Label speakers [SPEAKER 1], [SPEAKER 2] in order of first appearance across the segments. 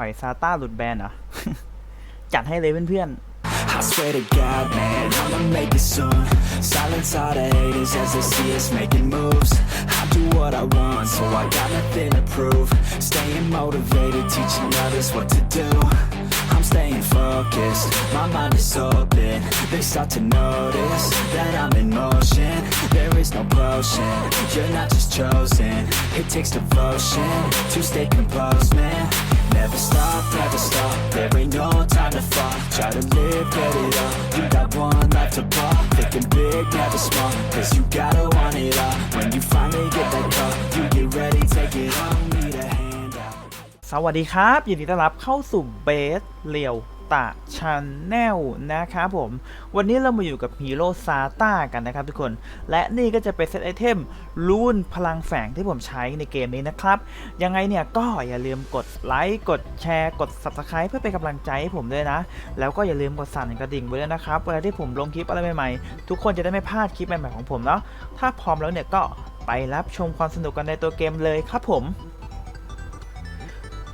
[SPEAKER 1] ปล่อยซาต้าหลุดแบนเหรอ จัดให้เลยเพื่อน
[SPEAKER 2] I swear to God, man, I'ma make it soon. Silence all the haters as they see us making moves. I do what I want, so I got nothing to prove. Staying motivated, teaching others what to do. I'm staying focused, my mind is open. They start to notice that I'm in motion. There is no potion, you're not just chosen. It takes devotion to stay composed, man. Never stop, never stop. There ain't no time to fall. Try to live, get it up. You got one life to pop. Thinking big, never small. Cause you gotta want it all. When you finally get that call, you get ready, take it on. Need a hand out.
[SPEAKER 1] ๆ สวัสดีครับ ยินดีต้อนรับเข้าสู่เบสเลียว ตะชาแนลนะครับผม วันนี้เรามาอยู่กับฮีโร่ซาต้ากันนะครับทุกคน และนี่ก็จะเป็นเซตไอเทมรูนพลังแฝงที่ผมใช้ในเกมนี้นะครับ ยังไงเนี่ยก็อย่าลืมกดไลค์ กดแชร์ กด Subscribe เพื่อเป็นกำลังใจให้ผมด้วยนะ แล้วก็อย่าลืมกดสั่นกระดิ่งไว้ด้วยนะครับ เวลาที่ผมลงคลิปอะไรใหม่ๆ ทุกคนจะได้ไม่พลาดคลิปใหม่ๆของผมเนาะ ถ้าพร้อมแล้วเนี่ยก็ไปรับชมความสนุกกันในตัวเกมเลยครับผม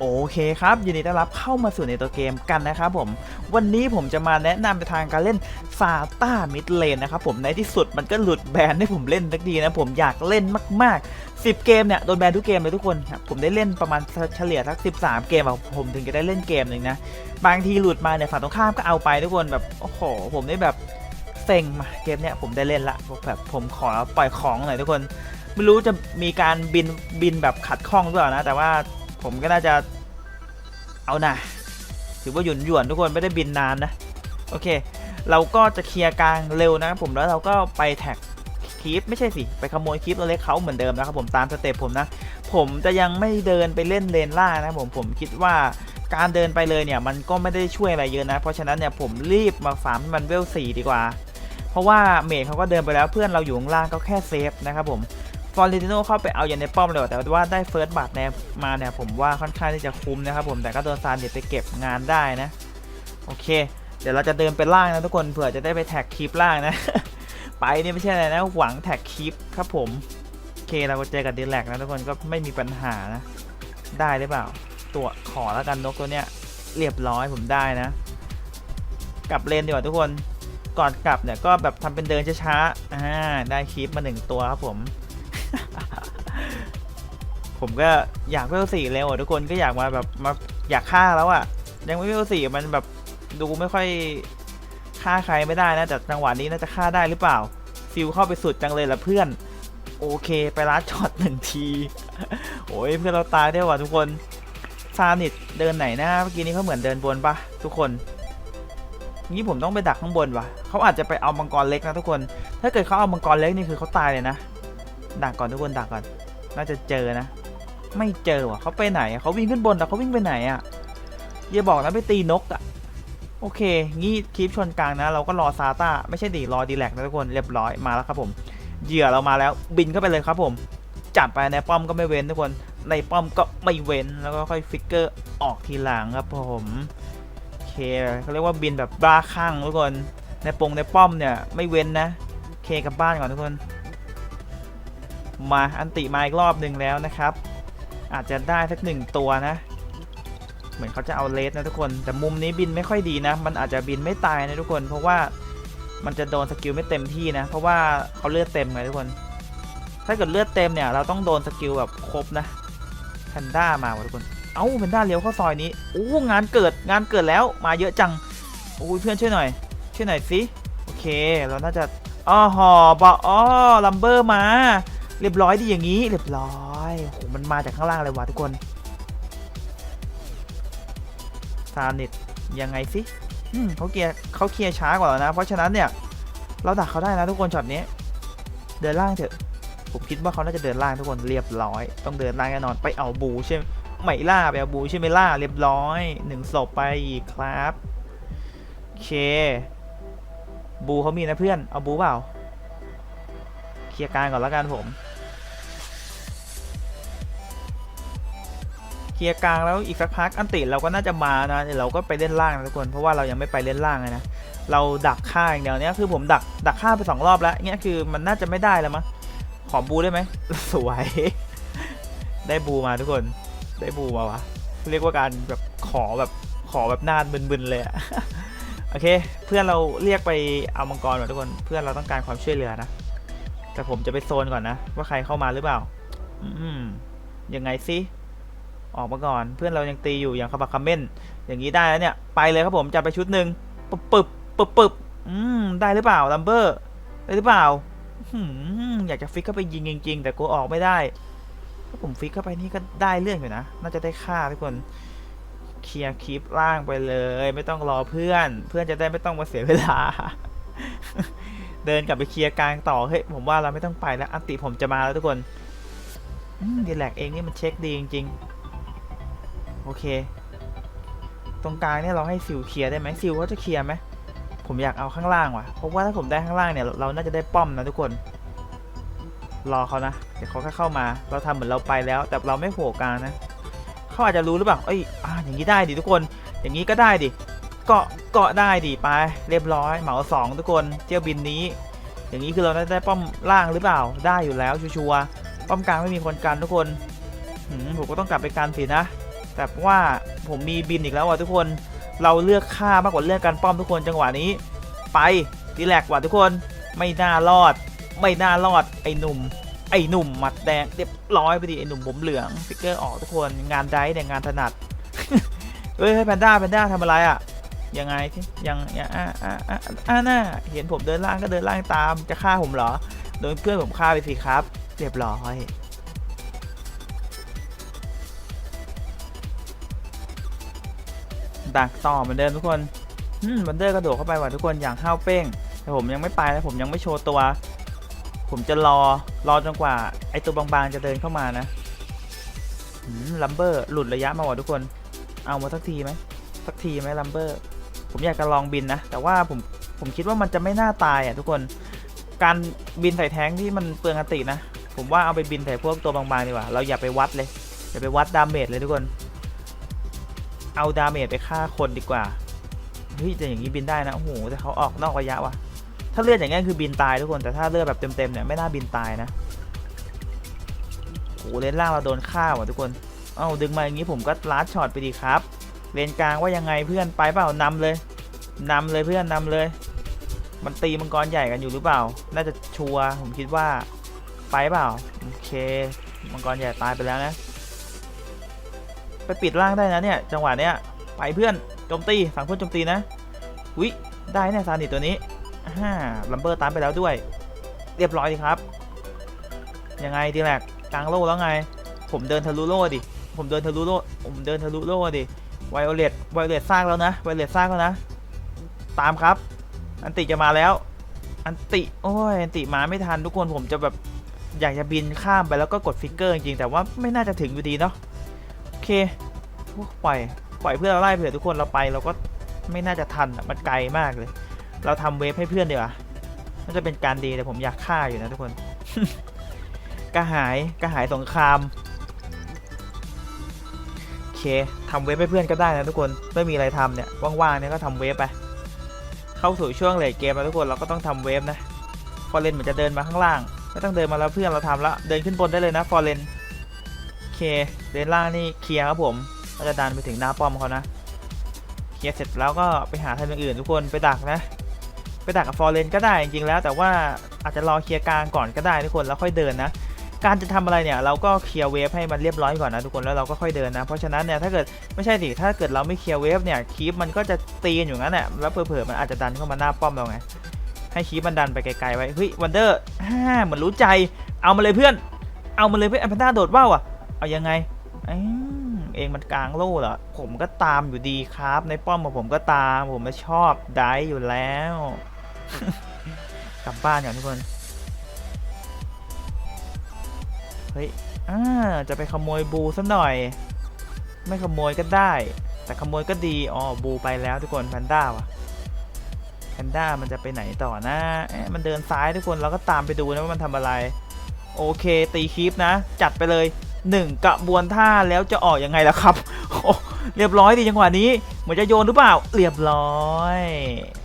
[SPEAKER 1] โอเคครับยินดีต้อนรับเข้ามาสู่ในตัวเกมกันนะครับผมวันนี้ผมจะมาแนะนำในทางการเล่นซาต้ามิดเลนนะครับผมในที่สุดมันก็หลุดแบนให้ผมเล่นสักทีนะผมอยากเล่นมาก ๆ 10 เกมเนี่ยโดนแบนทุกเกมเลยทุกคนครับผมได้เล่นประมาณเฉลี่ยสัก 13 เกมอะผมถึงจะได้เล่นเกมหนึ่งนะบางทีหลุดมาเนี่ยฝั่งตรงข้ามก็เอาไปทุกคนแบบโอ้โหผมได้แบบเซ็งมาเกมเนี่ยผมได้เล่นละแบบผมขอปล่อยของหน่อยทุกคน ไม่รู้จะมีการบินบินแบบขัดข้องหรือเปล่านะ แต่ว่า ผมก็น่าจะเอานะถือว่าหยุ่นหยวนๆทุกคนไม่ได้บินนานนะ โอเค เราก็จะเคลียร์กลางเร็วนะครับผมแล้วเราก็ไปแท็กคีปไม่ใช่สิ ไปขโมยคีปตัวเล็กเขาเหมือนเดิมนะครับผมตามสเต็ปผมนะ ผมจะยังไม่เดินไปเล่นเลนล่านะผมผมคิดว่าการเดินไปเลยเนี่ยมันก็ไม่ได้ช่วยอะไรเยอะนะ เพราะฉะนั้นเนี่ยผมรีบมาฟาร์มให้มันเวลสี่ดีกว่า เพราะว่าเมทเขาก็เดินไปแล้วเพื่อนเราอยู่ข้างล่างก็แค่เซฟนะครับผม ฟอร์เรนติโนเข้าไปเอาอย่างในป้อมเลยแต่ว่าได้เฟิร์สบัตรแนมาเนี่ยผมว่าค่อนข้างที่จะคุ้มนะครับผมแต่ก็โดนซานเด็ดไปเก็บงานได้นะ โอเค เดี๋ยวเราจะเดินไปล่างนะทุกคนเผื่อจะได้ไปแท็กคลิปล่างนะ ไปนี่ไม่ใช่อะไรนะหวังแท็กคลิปครับผมโอเคเราก็เจอกับดีแลกนะทุกคนก็ไม่มีปัญหานะได้หรือเปล่า ตัวขอแล้วกันนกตัวเนี้ยเรียบร้อยผมได้นะ กลับเลนดีกว่าทุกคนก่อนกลับเนี่ยก็แบบทำเป็นเดินช้าๆอ่าได้คลิปมาหนึ่งตัวครับผม ผมก็อยากเวลสี่เร็วอะทุกคนก็อยากมาแบบมาอยากฆ่าแล้วอะยังไม่เวลสี่มันแบบดูไม่ค่อยฆ่าใครไม่ได้นะแต่จังหวะนี้น่าจะฆ่าได้หรือเปล่าฟิลเข้าไปสุดจังเลยละเพื่อน โอเคไปลัดช็อตหนึ่งทีโอ้ยเพื่อนเราตายได้ว่ะทุกคนซานิดเดินไหนนะเมื่อกี้นี้เขาเหมือนเดินบนปะทุกคนงี้ผมต้องไปดักข้างบนวะเขาอาจจะไปเอามังกรเล็กนะทุกคน ถ้าเกิดเขาเอามังกรเล็กนี่คือเขาตายเลยนะ ดักก่อนทุกคนดักก่อน น่าจะเจอนะ ไม่เจอว่ะเขาไปไหนเขาวิ่งขึ้นบนแต่เขาวิ่งไปไหนอะอย่าบอกนะไปตีนกอะโอเค งี้คลิปชนกลางนะ เราก็รอซาต้าไม่ใช่ดีรอดีแลกนะทุกคนเรียบร้อยมาแล้วครับผมเหยื่อเรามาแล้วบินเข้าไปเลยครับผมจับไปในป้อมก็ไม่เว้นทุกคนในป้อมก็ไม่เว้นแล้วก็ค่อยฟิกเกอร์ออกทีหลังครับผมโอเคเขาเรียกว่าบินแบบบ้าคลั่งทุกคนในปงในป้อมเนี่ยไม่เว้นนะเคกลับบ้านก่อนทุกคน มาอันติมาอีกรอบหนึ่งแล้วนะครับ อาจจะได้สักหนึ่งตัวนะ เหมือนเขาจะเอาเลสนะทุกคน แต่มุมนี้บินไม่ค่อยดีนะ มันอาจจะบินไม่ตายนะทุกคน เพราะว่ามันจะโดนสกิลไม่เต็มที่นะ เพราะว่าเขาเลือดเต็มไงทุกคน ถ้าเกิดเลือดเต็มเนี่ย เราต้องโดนสกิลแบบครบนะแพนด้ามาว่ะทุกคน เอ้าแพนด้าเลี้ยวเข้าซอยนี้โอ้งานเกิดงานเกิดแล้วมาเยอะจังโอ้ยเพื่อนช่วยหน่อย ช่วยหน่อยสิโอเค เราน่าจะอ๋อหอบอ๋อลัมเบอร์มา เรียบร้อยดีอย่างนี้ เรียบร้อย โอ้โหมันมาจากข้างล่างเลยว่ะทุกคนซาเนิดยังไงสิอืมเขาเกียร์เขาเคลียร์ช้ากว่าเรานะ เพราะฉะนั้นเนี่ย เราดักเขาได้นะทุกคนช็อตนี้ เดินล่างเถอะ ผมคิดว่าเขาน่าจะเดินล่างทุกคนเรียบร้อย ต้องเดินล่างแน่นอนไปเอาบูใช่ไหมไม่ล่าไปเอาบูใช่ไหมล่าเรียบร้อยหนึ่งศพไปอีกครับโอเค บูเขามีนะเพื่อนเอาบูเปล่า เคลียร์กางก่อนแล้วกันผม ลียร์กลางแล้วอีกสักพักอันติเราก็น่าจะมานะเดี๋ยวเราก็ไปเล่นล่างนะทุกคนเพราะว่าเรายังไม่ไปเล่นล่างนะเราดักฆ่าอย่างเดียวเนี้ยคือผมดักดักฆ่าไปสองรอบแล้วเนี้ยคือมันน่าจะไม่ได้แล้วมั้งขอบูได้ไหมสวย ได้บูมาทุกคนได้บูมาวะเรียกว่าการแบบขอแบบขอแบบน้าบึนๆเลยอะโอเค เพื่อนเราเรียกไปเอามังกรก่อนทุกคนเพื่อนเราต้องการความช่วยเหลือนะแต่ผมจะไปโซนก่อนนะ ว่าใครเข้ามาหรือเปล่า อืมยังไงสิ ออกมาก่อน เพื่อนเรายังตีอยู่อย่างขบักเมนอย่างนี้ได้แล้วเนี่ยไปเลยครับผมจะไปชุดหนึ่งปึบปึบปึบปึบอืมได้หรือเปล่าลัมเบอร์ได้หรือเปล่าอยากจะฟิกเข้าไปยิงจริง ๆ แต่กูออกไม่ได้ถ้าผมฟิกเข้าไปนี่ก็ได้เรื่องอยู่นะน่าจะได้ฆ่าทุกคนเคลียร์คลิปล่างไปเลย ไม่ต้องรอเพื่อน เพื่อนจะได้ไม่ต้องมาเสียเวลา เดินกลับไปเคลียร์กลางต่อเฮ้ยผมว่าเราไม่ต้องไปแล้วอันติผมจะมาแล้วทุกคนดีแลกเองนี่มันเช็คดีจริงๆ โอเค ตรงกลางเนี่ยเราให้ซิลเคลียร์ได้ไหมซิลเขาจะเคลียร์ไหมผมอยากเอาข้างล่างว่ะเพราะว่าถ้าผมได้ข้างล่างเนี่ยเราน่าจะได้ป้อมนะทุกคน รอเขานะเดี๋ยวเขาแค่เข้ามา เราทำเหมือนเราไปแล้ว แต่เราไม่โผล่กลางนะเขาอาจจะรู้หรือเปล่าเอ้ยอ่าอย่างนี้ได้ดิทุกคน อย่างนี้ก็ได้ดิเกาะเกาะได้ดิไป เรียบร้อย เหมาสองทุกคนเที่ยวบินนี้ อย่างนี้คือเราได้ได้ป้อมล่างหรือเปล่าได้อยู่แล้วชัวร์ป้อมกลางไม่มีคนกันทุกคนผมก็ต้องกลับไปกันสินะ แต่ว่าผมมีบินอีกแล้วว่ะทุกคนเราเลือกฆ่ามากกว่าเลือกการป้อมทุกคนจังหวะนี้ ไปดีแลกว่ะทุกคนไม่น่ารอด ไม่น่ารอดไอ้หนุ่ม ไอ้หนุ่มหมัดแดงเรียบร้อยไปดิไอ้หนุ่มผมเหลืองฟิกเกอร์ออกทุกคนงานได้เนี่ยงานถนัดเฮ้ยแพนด้าแพนด้าทำอะไรอะยังไงที่ยังยังอ่าอ่าอ่าอ่าน่าเห็นผมเดินล่างก็เดินล่างตามจะฆ่าผมเหรอโดนเพื่อนผมฆ่าไปสิครับ เรียบร้อย ดักต่อเหมือนเดิมทุกคนอืมบันเดอร์กระโดดเข้าไปว่ะทุกคนอย่างห้าวเป้ง แต่ผมยังไม่ไปนะผมยังไม่โชว์ตัว ผมจะรอรอจนกว่า ไอตัวบางๆจะเดินเข้ามานะลัมเบอร์หลุดระยะมาว่ะทุกคน เอามาสักทีไหมสักทีไหมลัมเบอร์ผมอยากจะลองบินนะ แต่ว่าผมผมคิดว่ามันจะไม่น่าตายอะทุกคน การบินใส่แท้งที่มันเปลืองอตินะ ผมว่าเอาไปบินใส่พวกตัวบางๆดีกว่า เราอย่าไปวัดเลย อย่าไปวัดดาเมจเลยทุกคน เอาดาเมจไปฆ่าคนดีกว่า เฮ้ยแต่อย่างนี้บินได้นะ โอ้โห แต่เขาออกนอกระยะว่ะ ถ้าเลือดอย่างงี้คือบินตายทุกคน แต่ถ้าเลือดแบบเต็มๆเนี่ยไม่น่าบินตายนะโอ้โหเลนล่างเราโดนฆ่าว่ะทุกคน เอ้าดึงมาอย่างนี้ผมก็ลัดช็อตไปดีครับ เลนกลางว่ายังไงเพื่อนไปเปล่านำเลยนำเลยเพื่อนนำเลย มันตีมังกรใหญ่กันอยู่หรือเปล่า น่าจะชัวร์ผมคิดว่า ไปเปล่า โอเค มังกรใหญ่ตายไปแล้วนะ ปปิดล่างได้นะเนี่ย จังหวะเนี้ย ไปเพื่อนโจมตีฝั่งเพื่อนโจมตีนะวิได้แน่ซานิตัวนี้ฮ่าลัมเบอร์ตามไปแล้วด้วย เรียบร้อยดีครับ ยังไงดีแลกกลางโล่แล้วไง ผมเดินทะลุโล่ดิ ผมเดินทะลุโล่ ผมเดินทะลุโล่ดิไวโอเลตไวโอเลตสร้างแล้วนะ ไวโอเลตสร้างแล้วนะ ตามครับ อันติจะมาแล้ว อันติ โอ้ย อันติมาไม่ทันทุกคน ผมจะแบบอยากจะบินข้ามไปแล้วก็กดฟิกเกอร์จริงๆ แต่ว่าไม่น่าจะถึงอยู่ดีเนาะ เคโอ้ปล่อยปล่อยเพื่อนเราไล่เผื่อทุกคนเราไปเราก็ไม่น่าจะทันอะมันไกลมากเลย เราทำเวฟให้เพื่อนดีกว่าน่าจะเป็นการดีแต่ผมอยากฆ่าอยู่นะทุกคนกระหายกระหายสงครามโอเคทำเวฟให้เพื่อนก็ได้นะทุกคนไม่มีอะไรทำเนี่ยว่างๆเนี่ยก็ทำเวฟไปเข้าสู่ช่วงเลทเกมแล้วทุกคนเราก็ต้องทำเวฟนะฟอร์เรนเหมือนจะเดินมาข้างล่างไม่ต้องเดินมาแล้วเพื่อนเราทำแล้วเดินขึ้นบนได้เลยนะฟอร์เรน เคเดินล่างนี่เคลียร์ครับผมเราจะดันไปถึงหน้าป้อมเขานะเคลียร์เสร็จแล้วก็ไปหาทางอื่นทุกคนไปดักนะ ไปดักกับฟอร์เรนก็ได้จริงๆแล้ว แต่ว่าอาจจะรอเคลียร์กลางก่อนก็ได้ทุกคนแล้วค่อยเดินนะการจะทำอะไรเนี่ยเราก็เคลียร์เวฟให้มันเรียบร้อยก่อนนะทุกคนแล้วเราก็ค่อยเดินนะเพราะฉะนั้นเนี่ยถ้าเกิดไม่ใช่สิถ้าเกิดเราไม่เคลียร์เวฟเนี่ยคีปมันก็จะตีกันอยู่งั้นแหละแล้วเผลอๆมันอาจจะดันเข้ามาหน้าป้อมเราไงให้คีปมันดันไปไกลๆไว้เฮ้ยวันเดอร์ฮ่าเหมือนรู้ใจเอามาเลยเพื่อน เอามาเลยเพื่อนแอมพันด้าโดดว่าวอะ เอายังไงอืมเองมันกลางโล่เหรอ ผมก็ตามอยู่ดีครับ ในป้อมของผมก็ตาม ผมไม่ชอบได้อยู่แล้ว กลับบ้านก่อนทุกคน เฮ้ยอ่าจะไปขโมยบูสักหน่อย ไม่ขโมยก็ได้ แต่ขโมยก็ดี อ๋อ บูไปแล้วทุกคนแพนด้าวะแพนด้ามันจะไปไหนต่อนะมันเดินซ้ายทุกคน เราก็ตามไปดูนะว่ามันทำอะไร โอเค ตีคลิปนะ จัดไปเลย หนึ่งกระบวนท่าแล้วจะออกยังไงล่ะครับโอ้เรียบร้อยดีจังหวะนี้ เหมือนจะโยนหรือเปล่า เรียบร้อย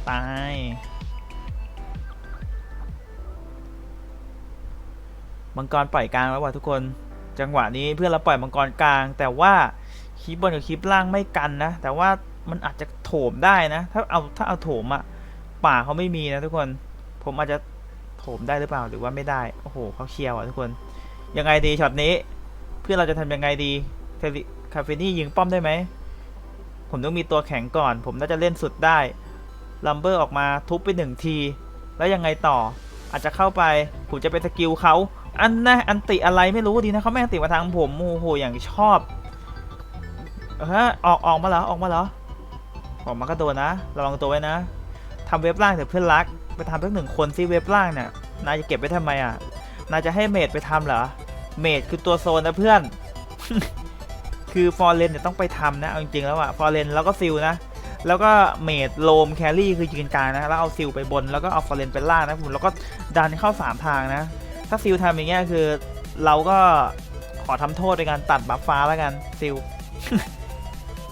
[SPEAKER 1] ตายมังกรปล่อยกลางแล้วว่ะทุกคน จังหวะนี้เพื่อนเราปล่อยมังกรกลาง แต่ว่าคลิปบนกับคลิปล่างไม่กันนะ แต่ว่ามันอาจจะโถมได้นะ ถ้าเอาถ้าเอาโถมอะป่าเขาไม่มีนะทุกคน ผมอาจจะโถมได้หรือเปล่าหรือว่าไม่ได้ โอ้โหเขาเคลียร์ว่ะทุกคน ยังไงดีช็อตนี้ พื่อนเราจะทำยังไงดีเทลิคาเฟนี่ยิงป้อมได้ไหม ผมต้องมีตัวแข็งก่อน ผมน่าจะเล่นสุดได้ลัมเบอร์ออกมาทุบไปหนึ่งที แล้วยังไงต่อ อาจจะเข้าไป ผมจะเป็นสกิลเขา อันนะอันติอะไรไม่รู้ดีนะเขาไม่อันติมาทางผมโอ้โหอย่างชอบเออออกออกมาเหรอออกมาเหรอออกมาก็โดนนะระวังตัวไว้นะทำเว็บล่างเถอะเพื่อนรัก ไปทำสักหนึ่งคนซิเว็บล่างเนี่ยนายจะเก็บไว้ทำไมอะนายจะให้เมดไปทำเหรอ เมดคือตัวโซนนะเพื่อน คือฟอร์เรนเนี่ยต้องไปทำนะ เอาจริงๆแล้วอะฟอร์เรนแล้วก็ซิลนะ แล้วก็เมดโลมแครี่คือยืนกลางนะ แล้วเอาซิลไปบน แล้วก็เอาฟอร์เรนไปล่างนะผม แล้วก็ดันเข้าสามทางนะ ถ้าซิลทำอย่างเงี้ยคือ เราก็ขอทำโทษในการตัดบัฟฟ้าแล้วกันซิล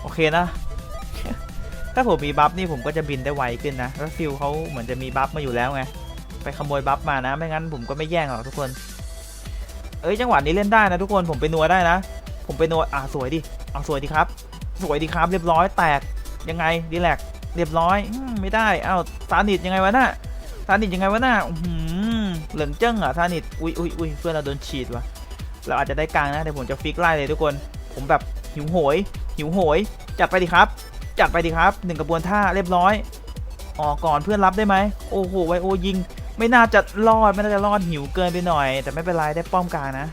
[SPEAKER 1] โอเคนะถ้าผมมีบัฟนี่ผมก็จะบินได้ไวขึ้นนะ แล้วซิลเขาเหมือนจะมีบัฟมาอยู่แล้วไง ไปขโมยบัฟมานะ ไม่งั้นผมก็ไม่แย่งหรอกทุกคน เอ้ยจังหวะนี้เล่นได้นะทุกคนผมไปนัวได้นะ ผมไปนัวอะสวยดิเอาสวยดีครับ สวยดีครับเรียบร้อยแตกยังไงดีแลกเรียบร้อยอไม่ได้อ้าวซานิดยังไงวะน่ะซานิดยังไงวะน่ะอื้อหือเหลินเจิ้งอะซานิดอุ้ยอุ้ยอุ้ยเพื่อนเราโดนฉีดวะเราอาจจะได้กลางนะเดี๋ยวผมจะฟิกไล่เลยทุกคน ผมแบบหิวโหย หิวโหย จัดไปดิครับ จัดไปดิครับหนึ่งกระบวนท่าเรียบร้อยออกก่อนเพื่อนรับได้ไหมโอ้โหไวโอยิง ไม่น่าจะรอดไม่น่าจะรอดหิวเกินไปหน่อย แต่ไม่เป็นไรได้ป้อมกลางนะ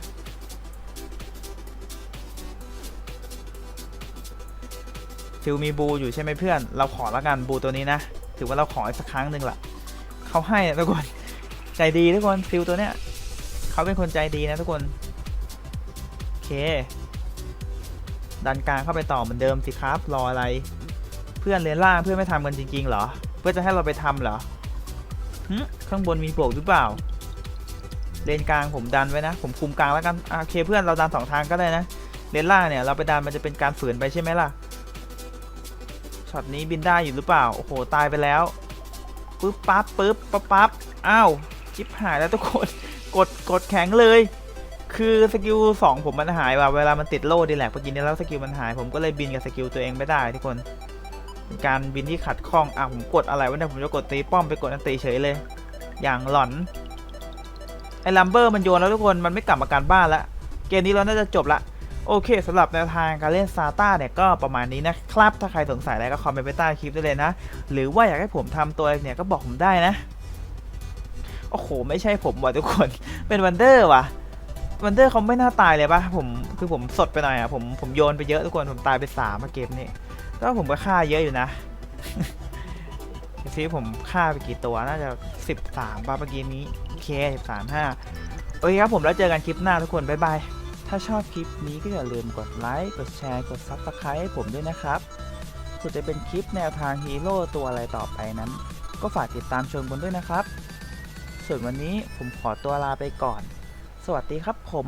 [SPEAKER 1] ฟิลมีบูอยู่ใช่ไหมเพื่อน เราขอแล้วกันบูตัวนี้นะ ถือว่าเราขออีกสักครั้งหนึ่งละเขาให้ทุกคนใจดีทุกคนฟิลตัวเนี้ยเขาเป็นคนใจดีนะทุกคนโอเค ดันกลางเข้าไปต่อเหมือนเดิมสิครับรออะไร เพื่อนเรียนล่างเพื่อนไม่ทำกันจริงๆเหรอ เพื่อจะให้เราไปทำเหรอหึ ข้างบนมีโบกหรือเปล่า เลนกลางผมดันไว้นะ ผมคุมกลางแล้วกันโอเคเพื่อนเราดันสองทางก็ได้นะ เลนล่างเนี่ยเราไปดันมันจะเป็นการฝืนไปใช่ไหมล่ะ ช็อตนี้บินได้อยู่หรือเปล่า โอ้โหตายไปแล้วปึ๊บปั๊บปึ๊บปั๊บปั๊บอ้าวชิปหายแล้วทุกคน กดกดแข็งเลย คือสกิลสองผมมันหายว่ะเวลามันติดโล่ดีแหละเมื่อกี้นี้แล้วสกิลมันหายผมก็เลยบินกับสกิลตัวเองไม่ได้ทุกคนเป็นการบินที่ขัดข้อง อะ ผมกดอะไรวะเนี่ย ผมจะกดตีป้อมไปกดอันตีเฉยเลย อย่างหลอน ไอ้ลัมเบอร์มันโยนแล้วทุกคนมันไม่กลับมาการบ้านละเกมนี้เราน่าจะจบละโอเคสำหรับแนวทางการเล่นซาต้าเนี่ยก็ประมาณนี้นะครับ ถ้าใครสงสัยอะไรก็คอมเมนต์ไปใต้คลิปได้เลยนะ หรือว่าอยากให้ผมทำตัวอะไรเนี่ยก็บอกผมได้นะ โอ้โห ไม่ใช่ผมว่ะทุกคน เป็นวันเดอร์ว่ะวันเดอร์เขาไม่น่าตายเลยปะผมคือผมสดไปหน่อยอะผมผมโยนไปเยอะทุกคนผมตายไปสามมาเกมนี้ก็ผมก็ฆ่าเยอะอยู่นะ ซีผมฆ่าไปกี่ตัวน่าจะสิบสามป่ะเมื่อกี้นี้โอเคสิบสามห้าโอเคครับผมแล้วเจอกันคลิปหน้าทุกคนบ๊ายบายถ้าชอบคลิปนี้ก็อย่าลืมกดไลค์ กดแชร์ กด Subscribe ให้ผมด้วยนะครับส่วนจะเป็นคลิปแนวทางฮีโร่ตัวอะไรต่อไปนั้น ก็ฝากติดตามชมกันด้วยนะครับ ส่วนวันนี้ผมขอตัวลาไปก่อน สวัสดีครับผม